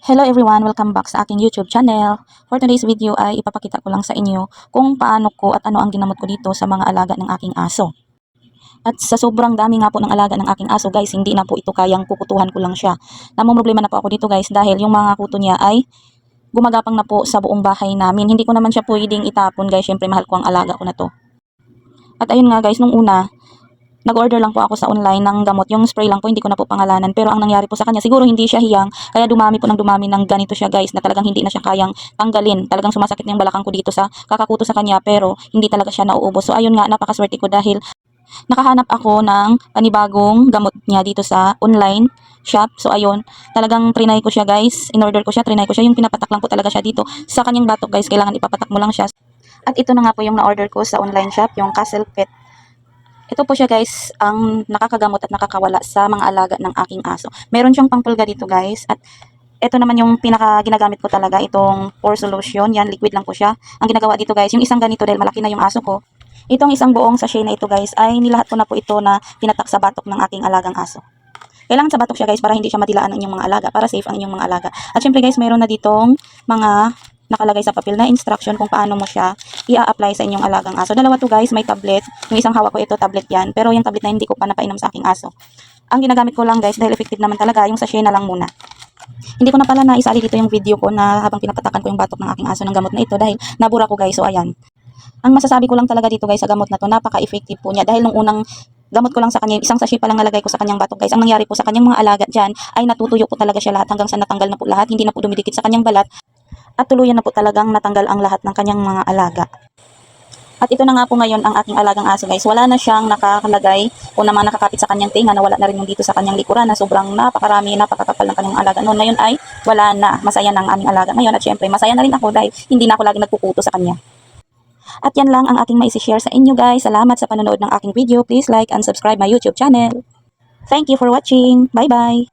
Hello everyone! Welcome back sa aking YouTube channel. For today's video ay ipapakita ko lang sa inyo kung paano ko at ano ang ginamot ko dito sa mga alaga ng aking aso. At sa sobrang dami nga po ng alaga ng aking aso guys, hindi na po ito kayang kukutuhan ko lang siya. Namumroblema na po ako dito guys dahil yung mga kuto niya ay gumagapang na po sa buong bahay namin. Hindi ko naman siya pwedeng itapon guys, syempre mahal ko ang alaga ko na to. At ayun nga guys, nung una, nag-order lang po ako sa online ng gamot. Yung spray lang po, hindi ko na po pangalanan. Pero ang nangyari po sa kanya, siguro hindi siya hiyang. Kaya dumami po ng dumami ng ganito siya guys, na talagang hindi na siya kayang tanggalin. Talagang sumasakit na yung balakang ko dito sa kakakuto sa kanya, pero hindi talaga siya nauubos. So ayun nga, napakaswerte ko dahil nakahanap ako ng panibagong gamot niya dito sa online shop. So ayun, talagang trinay ko siya guys. In-order ko siya, trinay ko siya. Yung pinapatak lang po talaga siya dito. Sa kanyang batok guys, kailangan ipapatak mo lang siya. At ito na nga po yung na-order ko sa online shop, yung Castle Pet. Ito po siya guys, ang nakakagamot at nakakawala sa mga alaga ng aking aso. Meron siyang pangpulga dito guys. At ito naman yung pinaka ginagamit ko talaga, itong pore solution. Yan, liquid lang po siya. Ang ginagawa dito guys, yung isang ganito dahil malaki na yung aso ko. Itong isang buong sachet na ito guys, ay nilahat ko na po ito na pinatak sa batok ng aking alagang aso. Kailangan sa batok siya guys para hindi siya madilaan ng inyong mga alaga, para safe ang inyong mga alaga. At syempre guys, meron na ditong mga nakalagay sa papel na instruction kung paano mo siya i-apply sa inyong alagang aso. Dalawa to guys, may tablet. Yung isang hawak ko ito, tablet yan. Pero yung tablet na hindi ko pa napainom sa aking aso. Ang ginagamit ko lang guys, dahil effective naman talaga, yung sachet na lang muna. Hindi ko na pala naisali dito yung video ko na habang pinapatakan ko yung batok ng aking aso ng gamot na ito dahil nabura ko guys. So ayan. Ang masasabi ko lang talaga dito guys sa gamot na to, napaka-effective po niya dahil nung unang gamot ko lang sa kanya, isang sachet pa lang nalagay ko sa kanyang batok guys. Ang nangyari po sa kanyang mga alaga dyan ay natutuyo po talaga siya lahat hanggang sa natanggal na po lahat. Hindi na po dumidikit sa kanyang balat at tuluyan na po talagang natanggal ang lahat ng kanyang mga alaga. At ito na nga po ngayon ang aking alagang aso guys. Wala na siyang nakakalagay o naman nakakapit sa kanyang tinga na wala na rin yung dito sa kanyang likuran na sobrang napakarami, napakakapal ng kanyang alaga. Noon ngayon ay wala na. Masaya na ang aming alaga ngayon at syempre masaya na rin ako dahil hindi na ako lagi nagkukuto sa kanya. At yan lang ang aking maisi-share sa inyo guys. Salamat sa panonood ng aking video. Please like and subscribe my YouTube channel. Thank you for watching. Bye-bye.